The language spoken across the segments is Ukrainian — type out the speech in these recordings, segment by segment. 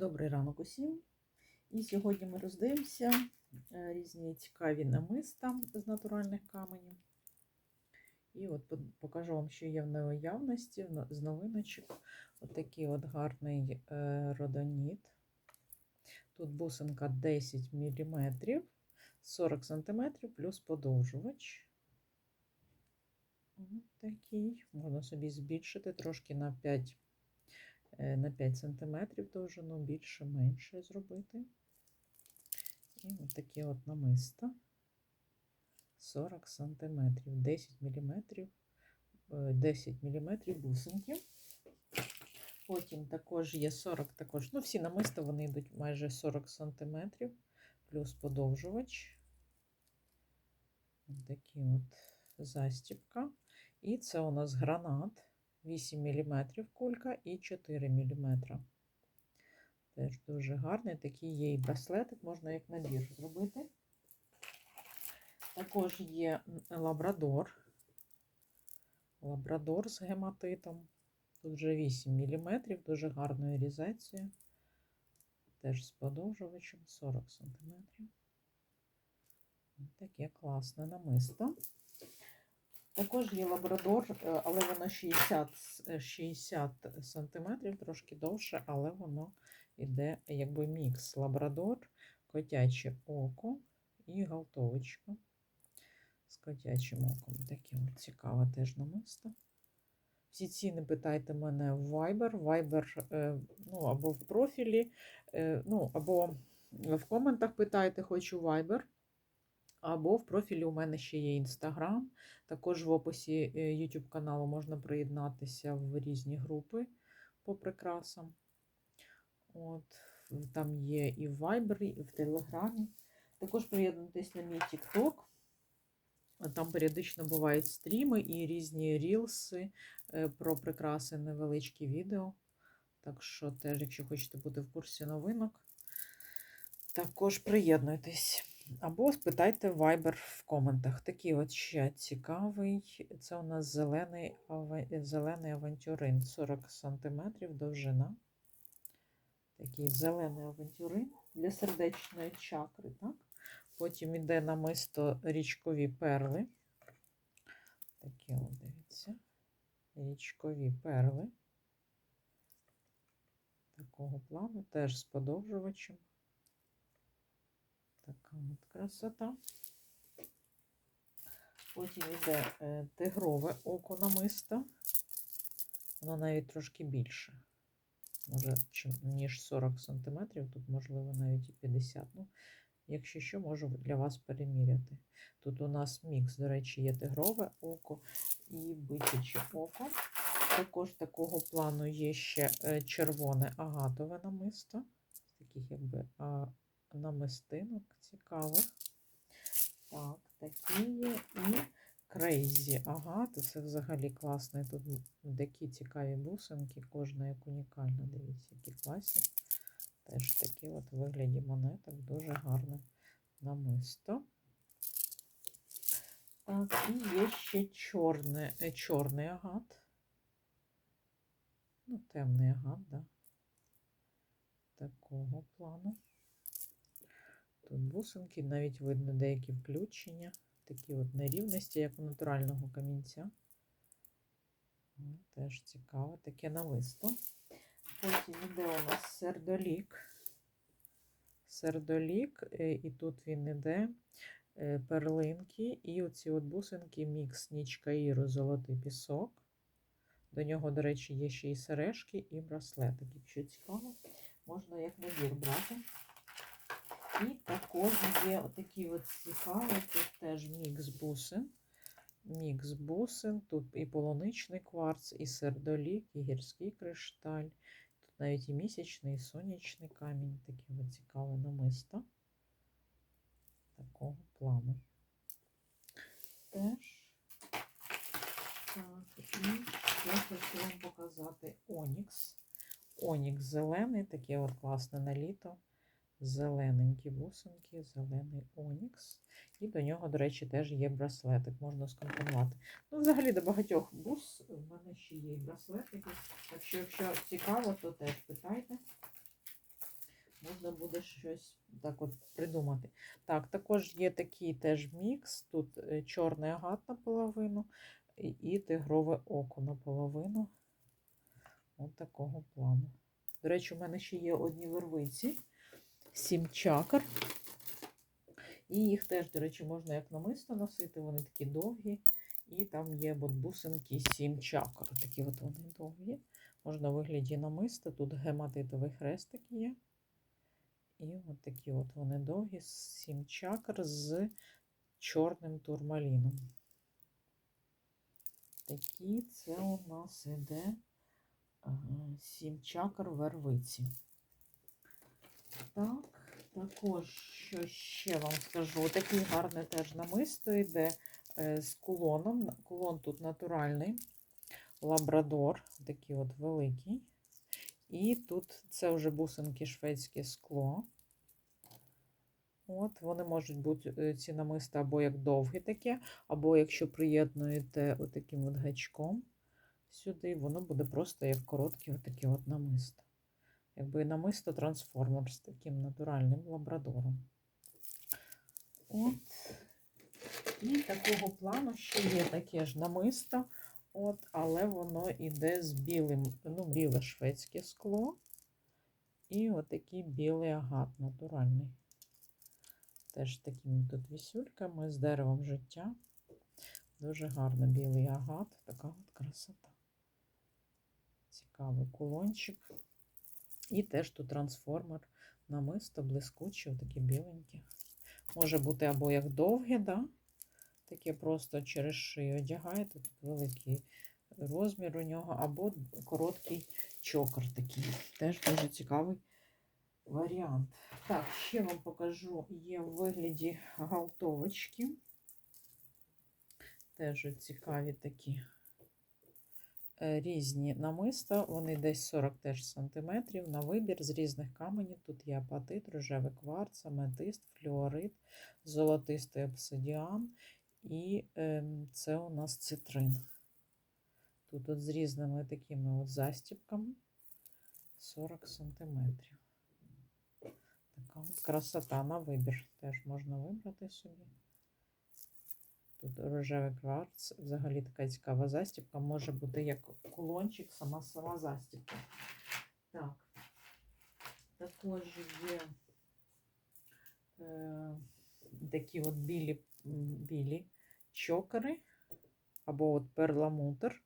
Добрий ранок усім. І сьогодні ми роздивимося е, різні цікаві намиста з натуральних каменів. І от покажу вам, що є в наявності з новиночок. Отакий от гарний е, родоніт. Тут бусинка 10 мм, 40 см плюс подовжувач. От такий. Можна собі збільшити трошки на 5 е, на 5 см довжину, більше, менше зробити. І от такі от намиста 40 см, 10 мм, 10 мм бусинки. Потім також є 40, також, ну всі намиста вони йдуть майже 40 см, плюс подовжувач. Такі от застіпка. І це у нас гранат. 8 мм кулька і 4 мм. Теж дуже гарний. Такий є і браслетик, можна як набір зробити. Також є лабрадор. Лабрадор з гематитом. Тут вже 8 мм, дуже гарною різацією. Теж з подовжувачем 40 см. Таке класне намисто. Також є лабрадор, е, але воно 60, 60 см, трошки довше, але воно йде якби мікс. Лабрадор, котяче око і галтовочка з котячим оком. Таке цікаве теж намисто. Всі ціни питайте мене в Viber. Viber е, ну, або в профілі, е, ну, або в коментах питайте, хочу Viber. Або в профілі у мене ще є Інстаграм. Також в описі е, YouTube каналу можна приєднатися в різні групи по прикрасам. От, там є і в Viber, і в Телеграмі. Також приєднуйтесь на мій TikTok. Там періодично бувають стріми і різні рілси е, про прикраси, невеличкі відео. Так що теж, якщо хочете бути в курсі новинок, також приєднуйтесь. Або спитайте Viber в коментах. Такий от ще цікавий. Це у нас зелений, зелений авантюрин 40 см довжина. Такий зелений авантюрин для сердечної чакри. Так? Потім іде намисто річкові перли. Такі от, дивіться. Річкові перли. Такого плану, теж з подовжувачем. От красота. Потім йде е, тигрове око намиста. Воно навіть трошки більше. Може, ніж 40 см, тут, можливо, навіть і 50 Ну, Якщо що, можу для вас переміряти. Тут у нас мікс, до речі, є тигрове око і бичаче око. Також такого плану є ще е, червоне агатове намисто. Таких якби намистинок цікавих. Так, такі є і крейзі агат. Це взагалі класний. Тут такі цікаві бусинки, кожна як унікальна. Дивіться, які класні. Теж такі от вигляді монеток, дуже гарне намисто. Так, і є ще чорне, е, чорний агат. Ну, темний агат, да. Такого плану. Тут бусинки, навіть видно деякі включення, такі от нерівності, як у натурального камінця. Теж цікаве, таке намисто. Потім іде у нас сердолік. Сердолік, е, і тут він іде е, перлинки, і оці от бусинки мікс нічка Іру, золотий пісок. До нього, до речі, є ще і сережки, і браслетик. Якщо цікаво, можна як набір брати. І також є отакі от цікаві, тут теж мікс бусин. Мікс бусин, тут і полуничний кварц, і сердолік, і гірський кришталь. Тут навіть і місячний, і сонячний камінь, таке от цікаве намисто такого плану. Теж. Так, і я хочу вам показати Онікс. Онікс зелений, таке от класне на літо. Зелененькі бусинки, зелений Онікс. І до нього, до речі, теж є браслетик, можна скомпонувати. Ну, взагалі, до багатьох бус в мене ще є браслетики. Так що, якщо цікаво, то теж питайте. можна буде щось так от придумати. Так, також є такий теж мікс. Тут е, чорний агат наполовину і, тигрове око наполовину. От такого плану. До речі, у мене ще є одні вервиці, сім чакр. І їх теж, до речі, можна як намисто носити, вони такі довгі. І там є бусинки сім чакр. Такі от вони довгі. Можна в вигляді намиста. Тут гематитовий хрестик є. І от такі от вони довгі, сім чакр з чорним турмаліном. Такі це у нас іде сім чакр вервиці. Так, також що ще вам скажу. Такий гарне теж намисто йде е, з кулоном. Кулон тут натуральний, лабрадор, такий от великий. І тут це вже бусинки шведське скло. От, Вони можуть бути е, ці намиста або як довгі таке, або якщо приєднуєте отаким от гачком сюди, воно буде просто як коротке отаке от намисто. Якби намисто трансформер з таким натуральним лабрадором. От. І такого плану ще є таке ж намисто, от, але воно йде з білим, ну, біле шведське скло. І отакий білий агат натуральний. Теж такими тут вісюльками з деревом життя. Дуже гарно білий агат, така от красота. Цікавий кулончик. І теж тут трансформер намисто, блискуче, такі біленькі. Може бути або як довге, да? таке просто через шию одягаєте, тут великий розмір у нього, або короткий чокер такий. Теж дуже цікавий варіант. Так, ще вам покажу, є в вигляді галтовочки. Теж цікаві такі різні намиста. Вони десь 40 теж сантиметрів на вибір з різних каменів. Тут є апатит, рожевий кварц, аметист, флюорит, золотистий обсидіан і е, це у нас цитрин. Тут от з різними такими от застіпками 40 сантиметрів. Така от красота на вибір. Теж можна вибрати собі. Тут рожевий кварц, взагалі така цікава застібка. Може бути як кулончик, сама сама застібка. Так, також є е, такі от білі, білі чокери, або от перламутр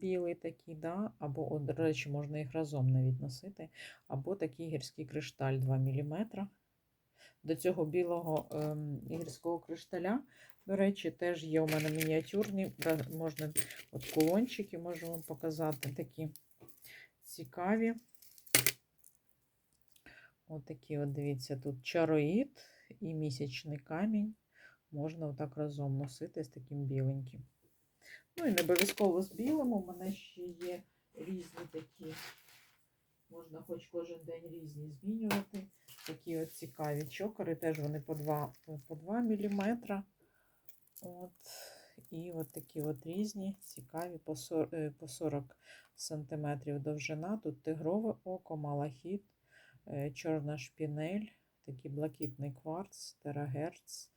білий такий, да? або, от, до речі, можна їх разом навіть носити, або такий гірський кришталь 2 мм. До цього білого ем, гірського кришталя, до речі, теж є у мене мініатюрні, можна от кулончики, можу вам показати такі цікаві. Отакі, от, дивіться, тут чароїд і місячний камінь. Можна отак разом носити з таким біленьким. Ну і не обов'язково з білим. У мене ще є різні такі, можна хоч кожен день різні змінювати. Такі от цікаві чокери, теж вони по 2 по 2 мм. От. І от такі от різні, цікаві, по 40, см довжина. Тут тигрове око, малахіт, е, чорна шпінель, такий блакитний кварц, терагерц,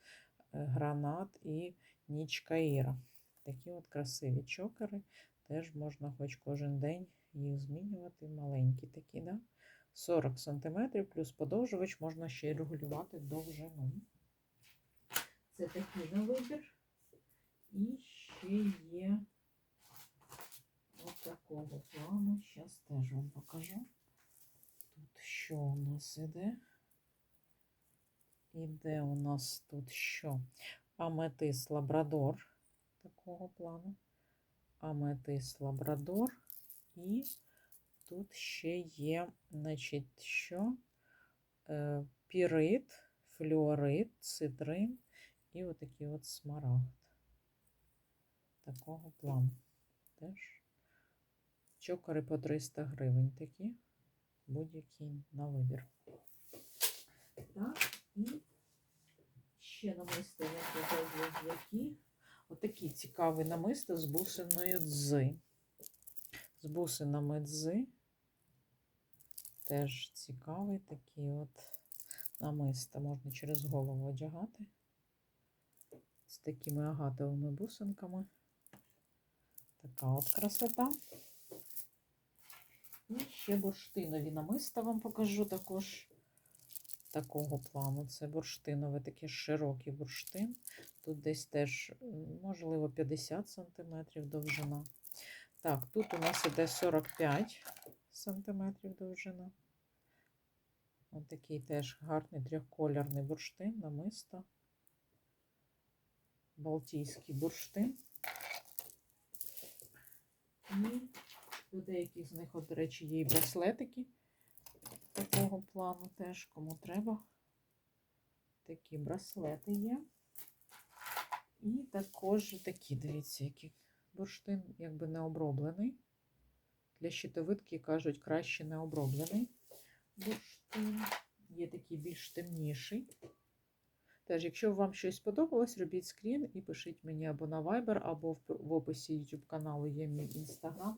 е, гранат і ніч Каїра. Такі от красиві чокери. Теж можна хоч кожен день їх змінювати. Маленькі такі, да? 40 см, плюс подовжувач можна ще й регулювати довжину. Це такий на вибір. І ще є от такого плану. Зараз теж вам покажу. Тут що у нас іде? Іде у нас тут що? Аметис Лабрадор такого плану. Аметис Лабрадор. І тут ще є, значить, що? Е, Пірит, флюорит, цитрин і отакий от смарагд. Такого плану. Теж. Чокери по 300 гривень такі. Будь-який на вибір. Так, і ще намисто які. Отакий цікавий намисто з бусиною дзи. З бусинами дзи. Теж цікавий такий от намиста. Можна через голову одягати. З такими агатовими бусинками. Така от красота. І ще бурштинові намиста вам покажу також такого плану. Це бурштиновий такий широкий бурштин. Тут десь теж, можливо, 50 см довжина. Так, тут у нас іде 45 см довжина. Ось такий теж гарний трьохколірний бурштин, намисто. Балтійський бурштин. І до деяких з них, от, до речі, є і браслетики такого плану теж, кому треба. Такі браслети є. І також такі, дивіться, які бурштин якби не оброблений. Для щитовидки кажуть, краще не оброблений бурштин. Є такий більш темніший. Теж, якщо вам щось сподобалось, робіть скрін і пишіть мені або на Viber, або в, описі YouTube каналу є мій інстаграм.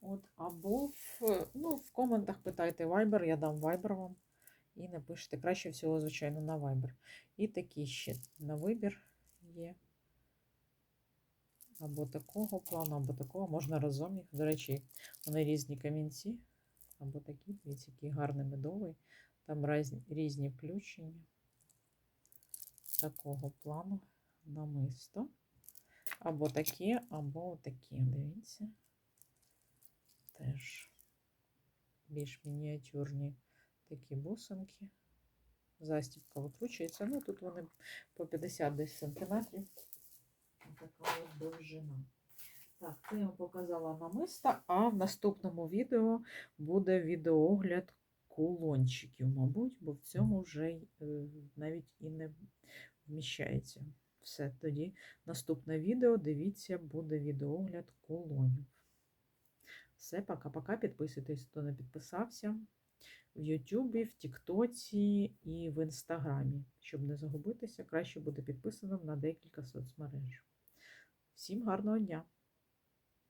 От, або в, ну, в коментах питайте Viber, я дам Viber вам. І напишите краще всього, звичайно, на Viber. І такі ще на вибір є. Або такого плану, або такого. Можна разом їх. До речі, вони різні камінці. Або такі, дивіться, який гарний медовий. Там різні включення. Такого плану намисто. Або такі, або такі. Дивіться. Теж більш мініатюрні такі бусинки. Застібка викручується. Ну, тут вони по 50 десь сантиметрів. Така от довжина. Так, це я вам показала намиста, а в наступному відео буде відеоогляд кулончиків, мабуть, бо в цьому вже е, навіть і не вміщається. Все, тоді наступне відео, дивіться, буде відеоогляд кулонів. Все, пока-пока. Підписуйтесь, хто не підписався. В Ютубі, в Тіктоці і в Інстаграмі. Щоб не загубитися, краще бути підписаним на декілька соцмереж. Всім гарного дня!